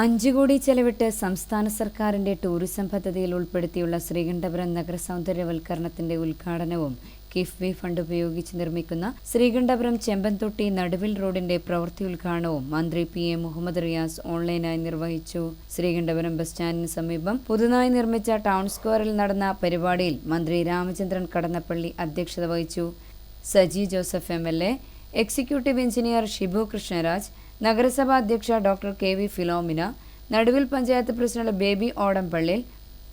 അഞ്ചു കോടി ചെലവിട്ട് സംസ്ഥാന സർക്കാരിന്റെ ടൂറിസം പദ്ധതിയിൽ ഉൾപ്പെടുത്തിയുള്ള ശ്രീകണ്ഠപുരം നഗര സൗന്ദര്യവൽക്കരണത്തിന്റെ ഉദ്ഘാടനവും കിഫ്ബി ഫണ്ട് ഉപയോഗിച്ച് നിർമ്മിക്കുന്ന ശ്രീകണ്ഠപുരം ചെമ്പൻതൊട്ടി നടുവിൽ റോഡിന്റെ പ്രവൃത്തി ഉദ്ഘാടനവും മന്ത്രി പി എ മുഹമ്മദ് റിയാസ് ഓൺലൈനായി നിർവഹിച്ചു. ശ്രീകണ്ഠപുരം ബസ് സ്റ്റാൻഡിന് സമീപം പുതുതായി നിർമ്മിച്ച ടൗൺ സ്ക്വയറിൽ നടന്ന പരിപാടിയിൽ മന്ത്രി രാമചന്ദ്രൻ കടന്നപ്പള്ളി അധ്യക്ഷത വഹിച്ചു. Saji Joseph M executive engineer Shibu Krishnaraj നഗരസഭാ അധ്യക്ഷ ഡോക്ടർ കെ വി ഫിലോമിന നടുവിൽ പഞ്ചായത്ത് പ്രസിഡന്റ് ബേബി ഓടംപള്ളിൽ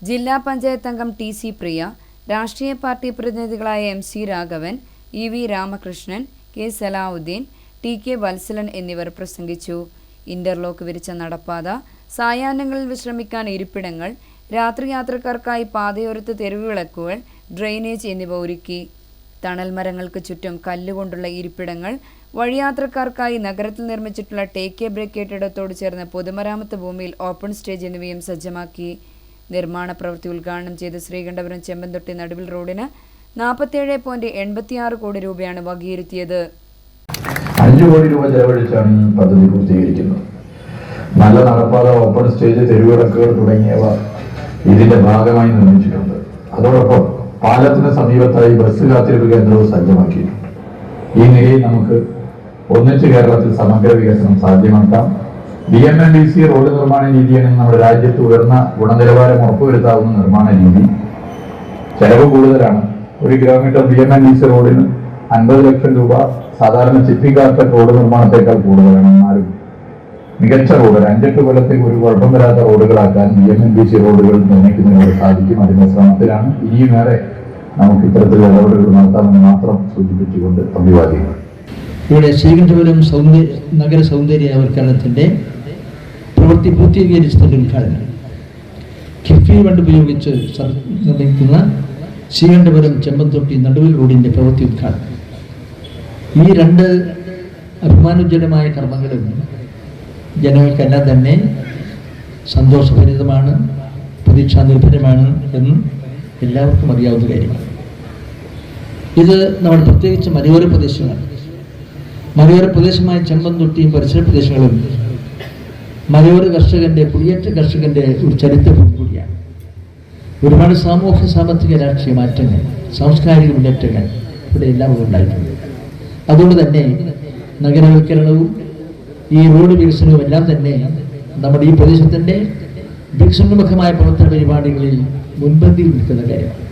ജില്ലാ പഞ്ചായത്ത് അംഗം ടി സി പ്രിയ രാഷ്ട്രീയ party പ്രതിനിധികളായ M C Raghavan E V Ramakrishnan K Salahuddin T K Valsalan എന്നിവർ പ്രസംഗിച്ചു. ഇന്റർലോക്ക് വിരിച്ച നടപ്പാത സായാഹ്നങ്ങളിൽ വിശ്രമിക്കാൻ ഇരിപ്പിടങ്ങൾ രാത്രി യാത്രക്കാർക്കായി പാതയോരത്ത് തെരുവുവിളക്കുകൾ ഡ്രെയിനേജ് എന്നിവ ഒരുക്കി. തണൽ മരങ്ങൾക്ക് ചുറ്റും കല്ലുകൊണ്ടുള്ള ഇരിപ്പിടങ്ങൾ വഴിയാത്രക്കാർക്കായി നഗരത്തിൽ നിർമ്മിച്ചിട്ടുള്ള ടേക്ക് എ ബ്രേക്ക് കെട്ടിടത്തോട് ചേർന്ന പൊതുമരാമത്ത് ഭൂമിയിൽ ഓപ്പൺ സ്റ്റേജ് എന്നിവയും സജ്ജമാക്കി. നിർമ്മാണ പ്രവൃത്തി ഉദ്ഘാടനം ചെയ്ത ശ്രീകണ്ഠപുരം ചെമ്പന്തൊട്ടി നടുവിൽ റോഡിന് നാൽപ്പത്തിയേഴ് പോയിന്റ് എൺപത്തിയാറ് കോടി രൂപയാണ് വകയിരുത്തിയത്. കോടി രൂപ ചെലവഴിച്ചാണ് പദ്ധതി പൂർത്തീകരിക്കുന്നത്. നല്ല നടപ്പാത ഓപ്പൺ സ്റ്റേജ് തെരുവിളക്കുകൾ തുടങ്ങിയവ ഇതിന്റെ ഭാഗമായി അതോടൊപ്പം പാലത്തിന് സമീപത്തായി ബസ് കാത്തിരിപ്പ് കേന്ദ്രവും സജ്ജമാക്കിയിട്ടുണ്ട്. ഈ നിലയിൽ നമുക്ക് ഒന്നിച്ച് കേരളത്തിൽ സമഗ്ര വികസനം സാധ്യമാക്കാം. B M N D C road നിർമ്മാണ രീതിയാണ് നമ്മുടെ രാജ്യത്ത് ഉയർന്ന ഗുണനിലവാരം ഉറപ്പുവരുത്താവുന്ന നിർമ്മാണ രീതി. ചെലവ് കൂടുതലാണ്. ഒരു kilometre B M N D C റോഡിന് അൻപത് ലക്ഷം രൂപ സാധാരണ ചിപ്പി കാർപ്പറ്റ് റോഡ് നിർമ്മാണത്തേക്കാൾ കൂടുതലാണ് എന്നാലും മികച്ച റോഡ് അഞ്ചെട്ട് കൊല്ലത്തേക്ക് ഒരു കുഴപ്പം വരാത്ത റോഡുകളാക്കാൻ B M N D C റോഡുകൾ നിർമ്മിക്കുന്നതിനോട് സാധിക്കും. അതിന്റെ ശ്രമത്തിലാണ് ഇനിയുമേറെ നമുക്ക് ഇത്തരത്തിലുള്ള ഇടപെടലുകൾ നടത്താമെന്ന് മാത്രം സൂചിപ്പിച്ചുകൊണ്ട് അഭിവാദ്യങ്ങൾ ഇവിടെ ശ്രീകണ്ഠപുരം സൗന്ദര്യ നഗര സൗന്ദര്യവൽക്കരണത്തിന്റെ പ്രവൃത്തി പൂർത്തീകരിച്ചതിന്റെ ഉദ്ഘാടനം. കിഫ്ബി ഫണ്ട് ഉപയോഗിച്ച് നിർമ്മിക്കുന്ന ശ്രീകണ്ഠപുരം ചെമ്പന്തൊട്ടി നടുവിൽ റോഡിന്റെ പ്രവൃത്തി ഉദ്ഘാടനം. ഈ രണ്ട് അഭിമാനോജ്ജലമായ കർമ്മങ്ങളും ജനങ്ങൾക്കെല്ലാം തന്നെ സന്തോഷഭരിതമാണ് പ്രതീക്ഷാ നിർഭരമാണ് എന്ന് എല്ലാവർക്കും അറിയാവുന്ന കാര്യമാണ്. ഇത് നമ്മൾ പ്രത്യേകിച്ച് മലയോര പ്രദേശങ്ങളാണ്. മലയോര പ്രദേശമായ ചെമ്പന്തൊട്ടിയും പരിസര പ്രദേശങ്ങളും മലയോര കർഷകന്റെ കുടിയേറ്റ കർഷകന്റെ ഒരു ചരിത്രവും കൂടിയാണ്. ഒരുപാട് സാമൂഹ്യ സാമ്പത്തിക രാഷ്ട്രീയ മാറ്റങ്ങൾ സാംസ്കാരിക മുന്നേറ്റങ്ങൾ ഇവിടെ എല്ലാം ഉണ്ടായിട്ടുണ്ട്. അതുകൊണ്ട് തന്നെ നഗരവൽക്കരണവും ഈ റോഡ് വികസനവും എല്ലാം തന്നെ നമ്മുടെ ഈ പ്രദേശത്തിന്റെ വികസനോന്മുഖമായ പ്രവർത്തന പരിപാടികളിൽ മുൻപന്തിയിൽ നിൽക്കുന്ന കാര്യമാണ്.